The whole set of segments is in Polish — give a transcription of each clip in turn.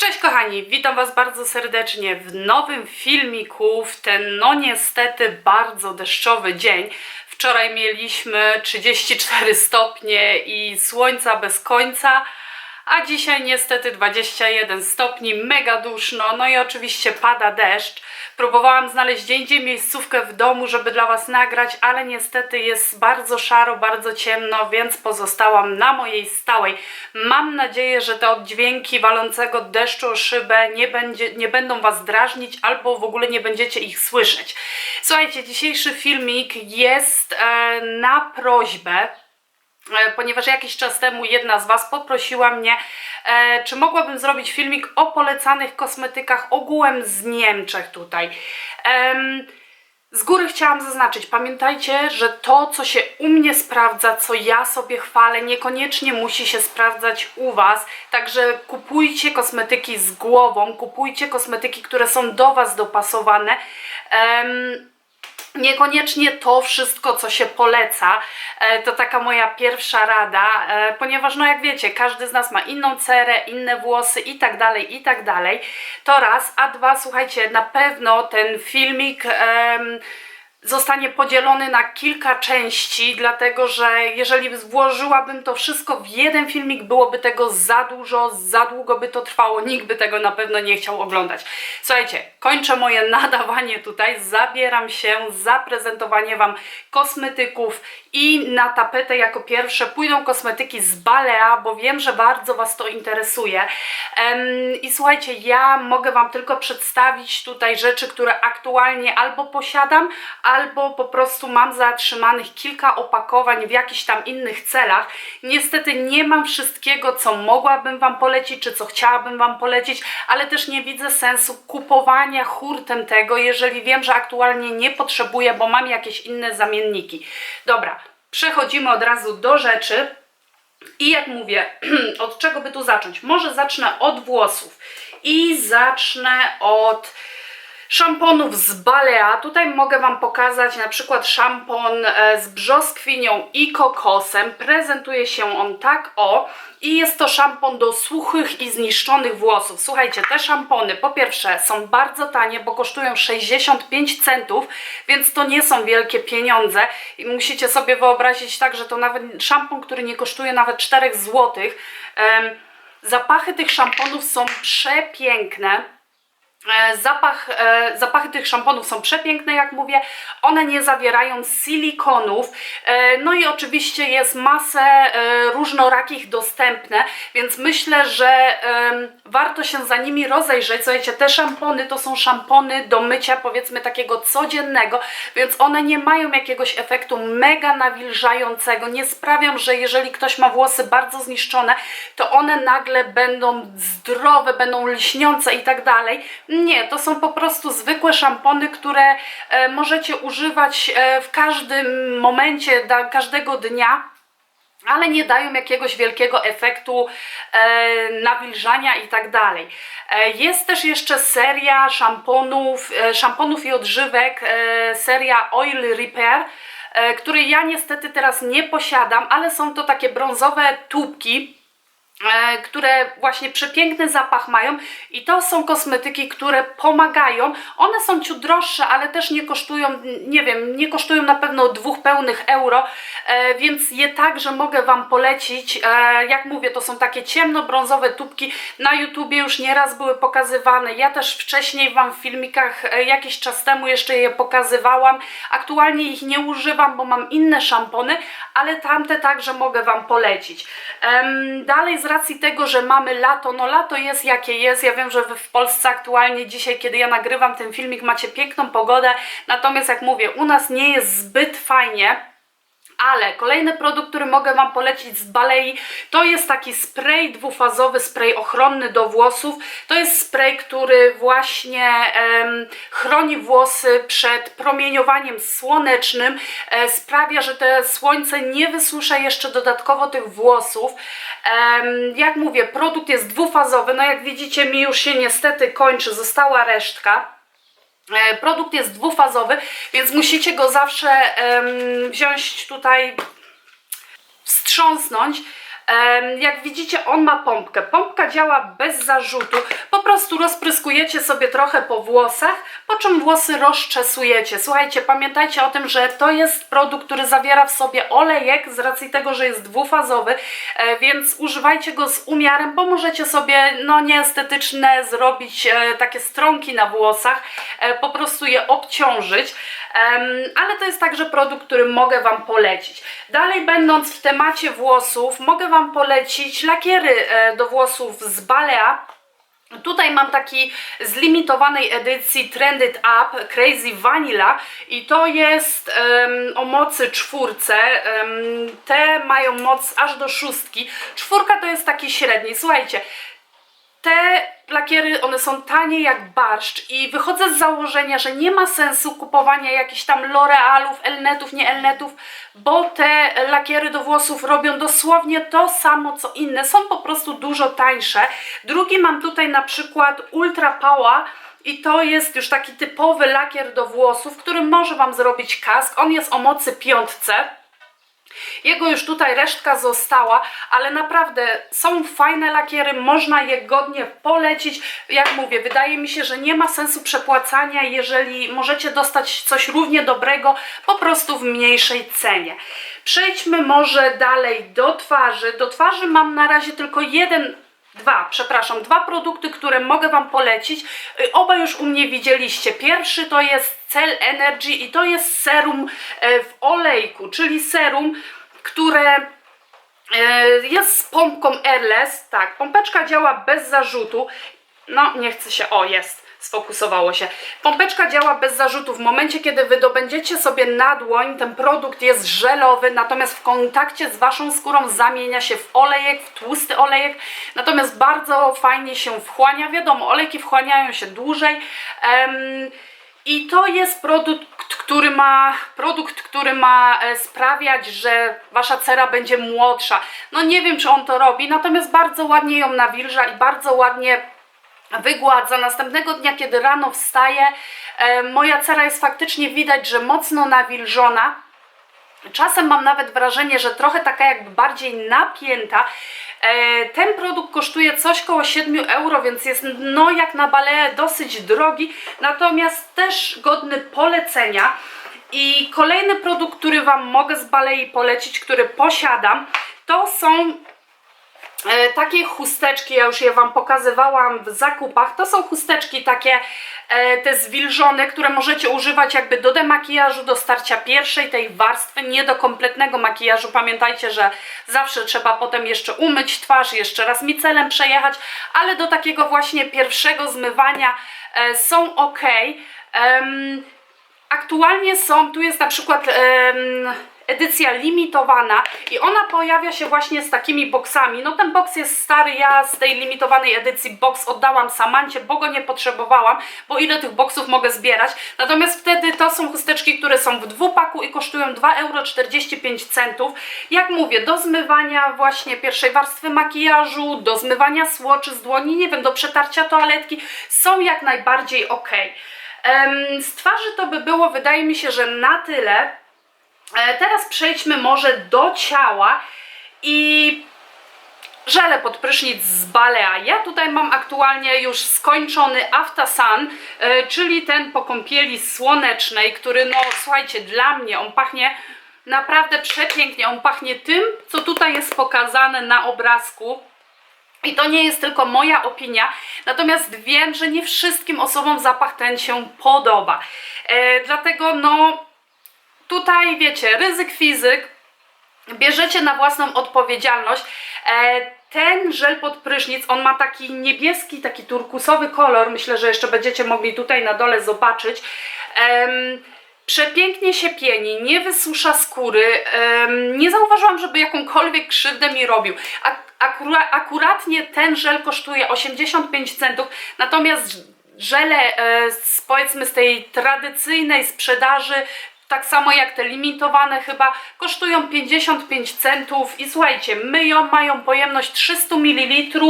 Cześć kochani, witam Was bardzo serdecznie w nowym filmiku w ten no niestety bardzo deszczowy dzień. Wczoraj mieliśmy 34 stopnie i słońca bez końca, a dzisiaj niestety 21 stopni, mega duszno, no i oczywiście pada deszcz. Próbowałam znaleźć gdzie indziej miejscówkę w domu, żeby dla Was nagrać, ale niestety jest bardzo szaro, bardzo ciemno, więc pozostałam na mojej stałej. Mam nadzieję, że te oddźwięki walącego deszczu o szybę nie, będzie, nie będą Was drażnić albo w ogóle nie będziecie ich słyszeć. Słuchajcie, dzisiejszy filmik jest e, na prośbę ponieważ jakiś czas temu jedna z Was poprosiła mnie, e, czy mogłabym zrobić filmik o polecanych kosmetykach ogółem z Niemczech tutaj. Z góry chciałam zaznaczyć, pamiętajcie, że to, co się u mnie sprawdza, co ja sobie chwalę, niekoniecznie musi się sprawdzać u Was. Także kupujcie kosmetyki z głową, kupujcie kosmetyki, które są do Was dopasowane. Niekoniecznie to wszystko, co się poleca, e, to taka moja pierwsza rada, e, ponieważ no jak wiecie, każdy z nas ma inną cerę, inne włosy i tak dalej, i tak dalej. To raz, a dwa, słuchajcie, na pewno ten filmik em, zostanie podzielony na kilka części, dlatego że jeżeli włożyłabym to wszystko w jeden filmik, byłoby tego za dużo, za długo by to trwało, nikt by tego na pewno nie chciał oglądać. Słuchajcie, kończę moje nadawanie tutaj, zabieram się za prezentowanie Wam kosmetyków i na tapetę jako pierwsze pójdą kosmetyki z Balea, bo wiem, że bardzo Was to interesuje. I słuchajcie, ja mogę Wam tylko przedstawić tutaj rzeczy, które aktualnie albo posiadam, albo po prostu mam zatrzymanych kilka opakowań w jakichś tam innych celach. Niestety nie mam wszystkiego, co mogłabym Wam polecić, czy co chciałabym Wam polecić, ale też nie widzę sensu kupowania hurtem tego, jeżeli wiem, że aktualnie nie potrzebuję, bo mam jakieś inne zamienniki. Dobra, przechodzimy od razu do rzeczy. I jak mówię, od czego by tu zacząć? Może zacznę od włosów i zacznę od szamponów z Balea. Tutaj mogę Wam pokazać na przykład szampon e, z brzoskwinią i kokosem. Prezentuje się on tak o i jest to szampon do suchych i zniszczonych włosów. Słuchajcie, te szampony po pierwsze są bardzo tanie, bo kosztują 65 centów, więc to nie są wielkie pieniądze i musicie sobie wyobrazić tak, że to nawet szampon, który nie kosztuje nawet 4 złotych. Em, Zapachy tych szamponów są przepiękne. E, Zapach, e, zapachy tych szamponów są przepiękne, jak mówię. One nie zawierają silikonów. E, no i oczywiście jest masę różnorakich dostępne, więc myślę, że warto się za nimi rozejrzeć. Słuchajcie, te szampony to są szampony do mycia powiedzmy takiego codziennego, więc one nie mają jakiegoś efektu mega nawilżającego. Nie sprawią, że jeżeli ktoś ma włosy bardzo zniszczone, to one nagle będą zdrowe, będą lśniące i tak dalej. Nie, to są po prostu zwykłe szampony, które e, możecie używać e, w każdym momencie, każdego dnia ale nie dają jakiegoś wielkiego efektu e, nawilżania i tak dalej. E, jest też jeszcze seria szamponów, e, szamponów i odżywek, e, seria Oil Repair, e, której ja niestety teraz nie posiadam, ale są to takie brązowe tubki, które właśnie przepiękny zapach mają i to są kosmetyki, które pomagają. One są ciut droższe, ale też nie kosztują, nie wiem, nie kosztują na pewno dwóch pełnych euro, e, więc je także mogę Wam polecić. E, jak mówię, to są takie ciemnobrązowe tubki, na YouTubie już nieraz były pokazywane. Ja też wcześniej Wam w filmikach e, jakiś czas temu jeszcze je pokazywałam. Aktualnie ich nie używam, bo mam inne szampony, ale tamte także mogę Wam polecić. Dalej z racji tego, że mamy lato, no lato jest jakie jest. Ja wiem, że Wy w Polsce aktualnie dzisiaj, kiedy ja nagrywam ten filmik, macie piękną pogodę, natomiast jak mówię, u nas nie jest zbyt fajnie. Ale kolejny produkt, który mogę Wam polecić z Balei, to jest taki spray dwufazowy, spray ochronny do włosów. To jest spray, który właśnie chroni włosy przed promieniowaniem słonecznym. E, sprawia, że te słońce nie wysusza jeszcze dodatkowo tych włosów. Jak mówię, produkt jest dwufazowy. No jak widzicie, mi już się niestety kończy, została resztka. E, Produkt jest dwufazowy, więc musicie go zawsze wziąć tutaj, wstrząsnąć. Jak widzicie, on ma pompkę. Pompka działa bez zarzutu. Po prostu rozpryskujecie sobie trochę po włosach, po czym włosy rozczesujecie. Słuchajcie, pamiętajcie o tym, że to jest produkt, który zawiera w sobie olejek z racji tego, że jest dwufazowy, e, więc używajcie go z umiarem, bo możecie sobie no nieestetyczne zrobić e, takie stronki na włosach, e, po prostu je obciążyć. Ale to jest także produkt, który mogę Wam polecić. Dalej będąc w temacie włosów, mogę Wam polecić lakiery e, do włosów z Balea. Tutaj mam taki z limitowanej edycji Trended Up Crazy Vanilla i to jest em, o mocy czwórce. Em, te mają moc aż do szóstki. Czwórka to jest taki średni. Słuchajcie, te lakiery, one są tanie jak barszcz i wychodzę z założenia, że nie ma sensu kupowania jakichś tam L'Orealów, Elnetów, nie Elnetów, bo te lakiery do włosów robią dosłownie to samo co inne, są po prostu dużo tańsze. Drugi mam tutaj na przykład Ultra Power i to jest już taki typowy lakier do włosów, który może Wam zrobić kask, on jest o mocy piątce. Jego już tutaj resztka została, ale naprawdę są fajne lakiery, można je godnie polecić. Jak mówię, wydaje mi się, że nie ma sensu przepłacania, jeżeli możecie dostać coś równie dobrego, po prostu w mniejszej cenie. Przejdźmy może dalej do twarzy. Do twarzy mam na razie tylko jeden Dwa, przepraszam, dwa produkty, które mogę Wam polecić. Y, Oba już u mnie widzieliście. Pierwszy to jest Cell Energy i to jest serum e, w olejku, czyli serum, które e, jest z pompką Airless. Tak, pompeczka działa bez zarzutu. No, nie chce się, o jest, sfokusowało się. Pompeczka działa bez zarzutu. W momencie, kiedy wydobędziecie sobie na dłoń, ten produkt jest żelowy, natomiast w kontakcie z Waszą skórą zamienia się w olejek, w tłusty olejek, natomiast bardzo fajnie się wchłania. Wiadomo, olejki wchłaniają się dłużej. Em, i to jest produkt, który ma, produkt, który ma e, sprawiać, że wasza cera będzie młodsza. No nie wiem, czy on to robi, natomiast bardzo ładnie ją nawilża i bardzo ładnie wygładza. Następnego dnia, kiedy rano wstaję, e, moja cera jest faktycznie widać, że mocno nawilżona. Czasem mam nawet wrażenie, że trochę taka jakby bardziej napięta. E, Ten produkt kosztuje coś koło 7 euro, więc jest no jak na baleę dosyć drogi, natomiast też godny polecenia. I kolejny produkt, który Wam mogę z balei polecić, który posiadam, to są takie chusteczki, ja już je Wam pokazywałam w zakupach, to są chusteczki takie e, te zwilżone, które możecie używać jakby do demakijażu, do starcia pierwszej tej warstwy, nie do kompletnego makijażu. Pamiętajcie, że zawsze trzeba potem jeszcze umyć twarz, jeszcze raz micelem przejechać, ale do takiego właśnie pierwszego zmywania e, są ok. Aktualnie są, tu jest na przykład edycja limitowana i ona pojawia się właśnie z takimi boksami. No ten boks jest stary, ja z tej limitowanej edycji boks oddałam Samancie, bo go nie potrzebowałam, bo ile tych boksów mogę zbierać. Natomiast wtedy to są chusteczki, które są w dwupaku i kosztują 2,45 euro. Jak mówię, do zmywania właśnie pierwszej warstwy makijażu, do zmywania słoczy z dłoni, nie wiem, do przetarcia toaletki, są jak najbardziej ok. Z twarzy to by było, wydaje mi się, że na tyle. E, Teraz przejdźmy może do ciała i żele pod prysznic z Balea. Ja tutaj mam aktualnie już skończony Aftasan, e, czyli ten po kąpieli słonecznej, który no słuchajcie, dla mnie on pachnie naprawdę przepięknie. On pachnie tym, co tutaj jest pokazane na obrazku. I to nie jest tylko moja opinia, natomiast wiem, że nie wszystkim osobom zapach ten się podoba. E, dlatego no tutaj wiecie, ryzyk fizyk, bierzecie na własną odpowiedzialność. E, ten żel pod prysznic, on ma taki niebieski, taki turkusowy kolor, myślę, że jeszcze będziecie mogli tutaj na dole zobaczyć. Przepięknie się pieni, nie wysusza skóry. nie zauważyłam, żeby jakąkolwiek krzywdę mi robił. Akura, akuratnie ten żel kosztuje 85 centów, natomiast żele e, z, powiedzmy z tej tradycyjnej sprzedaży, tak samo jak te limitowane chyba, kosztują 55 centów i słuchajcie, myją, mają pojemność 300 ml,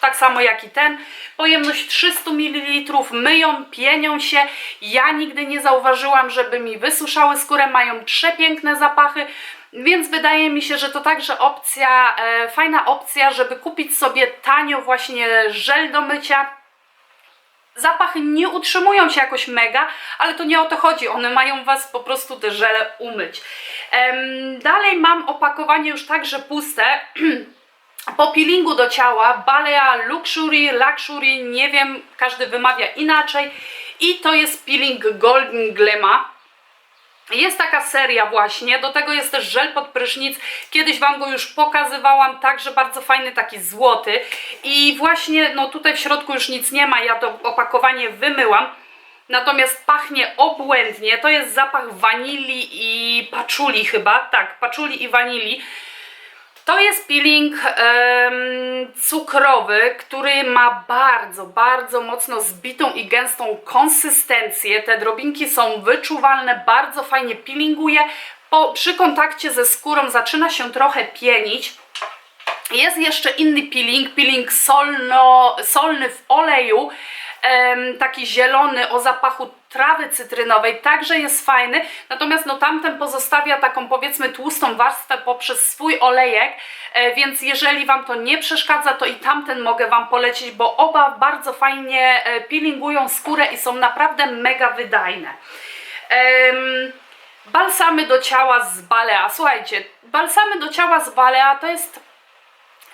tak samo jak i ten. Pojemność 300 ml, myją, pienią się. Ja nigdy nie zauważyłam, żeby mi wysuszały skórę, mają przepiękne zapachy. Więc wydaje mi się, że to także opcja, e, fajna opcja, żeby kupić sobie tanio właśnie żel do mycia Zapachy nie utrzymują się jakoś mega, ale to nie o to chodzi. One mają Was po prostu te żele umyć. Dalej mam opakowanie już także puste. po peelingu do ciała Balea Luxury, Luxury, nie wiem, każdy wymawia inaczej. I to jest peeling Golden Glema. Jest taka seria właśnie, do tego jest też żel pod prysznic. Kiedyś Wam go już pokazywałam, także bardzo fajny, taki złoty. I właśnie, no tutaj w środku już nic nie ma, ja to opakowanie wymyłam. Natomiast pachnie obłędnie, to jest zapach wanilii i paczuli chyba, tak, paczuli i wanilii. To jest peeling em, cukrowy, który ma bardzo, bardzo mocno zbitą i gęstą konsystencję. Te drobinki są wyczuwalne, bardzo fajnie peelinguje. Po, przy kontakcie ze skórą zaczyna się trochę pienić. Jest jeszcze inny peeling, peeling solno, solny w oleju, taki zielony o zapachu trawy cytrynowej, także jest fajny, natomiast no tamten pozostawia taką powiedzmy tłustą warstwę poprzez swój olejek, e, więc jeżeli Wam to nie przeszkadza, to i tamten mogę Wam polecić, bo oba bardzo fajnie e, peelingują skórę i są naprawdę mega wydajne. Balsamy do ciała z Balea. Słuchajcie, balsamy do ciała z Balea to jest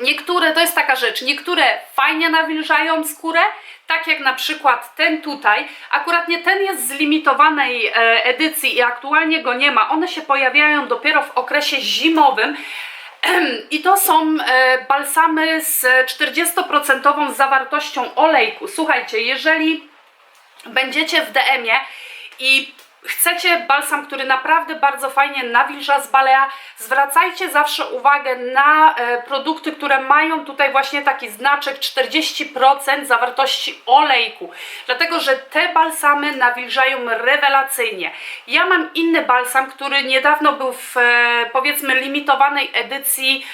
Niektóre, to jest taka rzecz, niektóre fajnie nawilżają skórę, tak jak na przykład ten tutaj. Akurat nie ten jest z limitowanej e, edycji i aktualnie go nie ma. One się pojawiają dopiero w okresie zimowym. I to są e, balsamy z 40% zawartością olejku. Słuchajcie, jeżeli będziecie w DM-ie i chcecie balsam, który naprawdę bardzo fajnie nawilża z balea, zwracajcie zawsze uwagę na e, produkty, które mają tutaj właśnie taki znaczek 40% zawartości olejku, dlatego że te balsamy nawilżają rewelacyjnie. Ja mam inny balsam, który niedawno był w e, powiedzmy limitowanej edycji,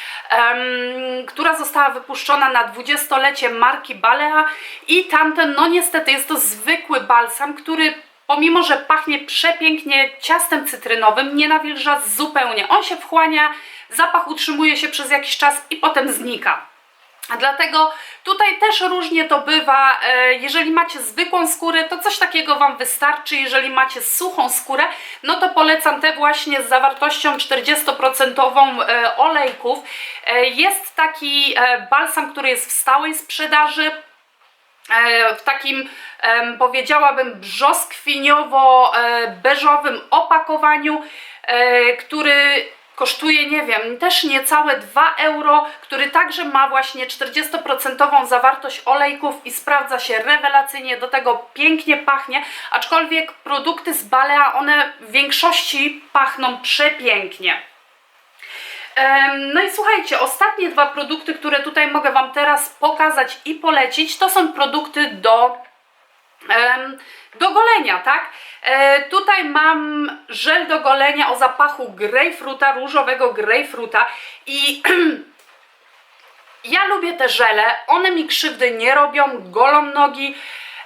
która została wypuszczona na 20-lecie marki Balea i tamten, no niestety jest to zwykły balsam, który pomimo że pachnie przepięknie ciastem cytrynowym, nie nawilża zupełnie. On się wchłania, zapach utrzymuje się przez jakiś czas i potem znika. Dlatego tutaj też różnie to bywa. E, Jeżeli macie zwykłą skórę, to coś takiego Wam wystarczy. Jeżeli macie suchą skórę, no to polecam te właśnie z zawartością 40% e, olejków. E, Jest taki balsam, który jest w stałej sprzedaży w takim powiedziałabym brzoskwiniowo-beżowym opakowaniu, e, który kosztuje, nie wiem, też niecałe 2 euro, który także ma właśnie 40% zawartość olejków i sprawdza się rewelacyjnie, do tego pięknie pachnie, aczkolwiek produkty z Balea, one w większości pachną przepięknie. No i słuchajcie, ostatnie dwa produkty, które tutaj mogę Wam teraz pokazać i polecić, to są produkty do, do golenia, tak? E, tutaj mam żel do golenia o zapachu grejpfruta, różowego grejpfruta i ja lubię te żele, one mi krzywdy nie robią, golą nogi,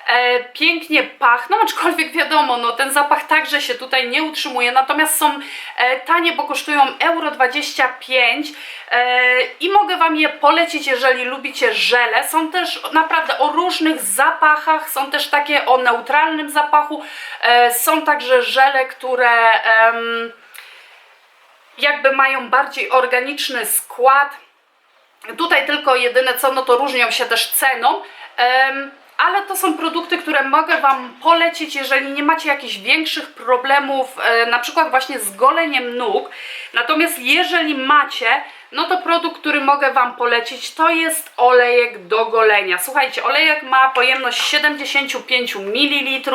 e, pięknie pachną, aczkolwiek wiadomo, no ten zapach także się tutaj nie utrzymuje, natomiast są e, tanie, bo kosztują euro 25 e, i mogę Wam je polecić, jeżeli lubicie żele. Są też naprawdę o różnych zapachach, są też takie o neutralnym zapachu, e, są także żele, które jakby mają bardziej organiczny skład, Tutaj tylko jedyne co, no to różnią się też ceną, ale to są produkty, które mogę Wam polecić, jeżeli nie macie jakichś większych problemów, e, na przykład właśnie z goleniem nóg. Natomiast jeżeli macie, no to produkt, który mogę Wam polecić, to jest olejek do golenia. Słuchajcie, olejek ma pojemność 75 ml,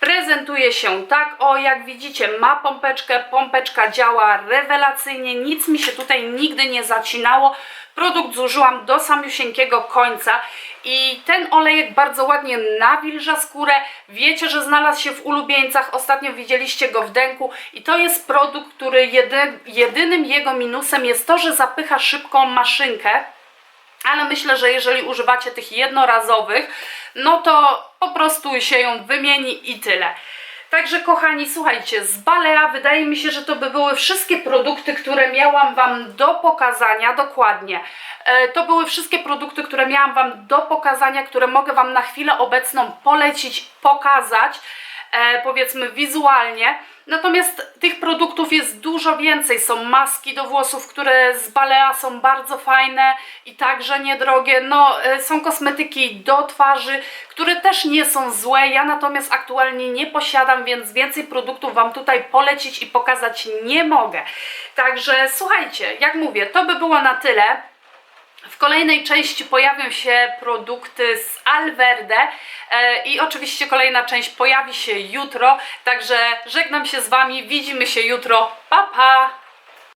prezentuje się tak, o jak widzicie, ma pompeczkę, pompeczka działa rewelacyjnie, nic mi się tutaj nigdy nie zacinało. Produkt zużyłam do samiusieńkiego końca i ten olejek bardzo ładnie nawilża skórę. Wiecie, że znalazł się w ulubieńcach, ostatnio widzieliście go w denku i to jest produkt, który jedy, jedynym jego minusem jest to, że zapycha szybką maszynkę. Ale myślę, że jeżeli używacie tych jednorazowych, no to po prostu się ją wymieni i tyle. Także kochani, słuchajcie, z Balea wydaje mi się, że to by były wszystkie produkty, które miałam Wam do pokazania, dokładnie. E, To były wszystkie produkty, które miałam Wam do pokazania, które mogę Wam na chwilę obecną polecić, pokazać, e, powiedzmy wizualnie. Natomiast tych produktów jest dużo więcej. Są maski do włosów, które z Balea są bardzo fajne i także niedrogie. No, e, są kosmetyki do twarzy, które też nie są złe. Ja natomiast aktualnie nie posiadam, więc więcej produktów Wam tutaj polecić i pokazać nie mogę. Także słuchajcie, jak mówię, to by było na tyle. W kolejnej części pojawią się produkty z Alverde e, i oczywiście kolejna część pojawi się jutro. Także żegnam się z Wami, widzimy się jutro. Pa pa!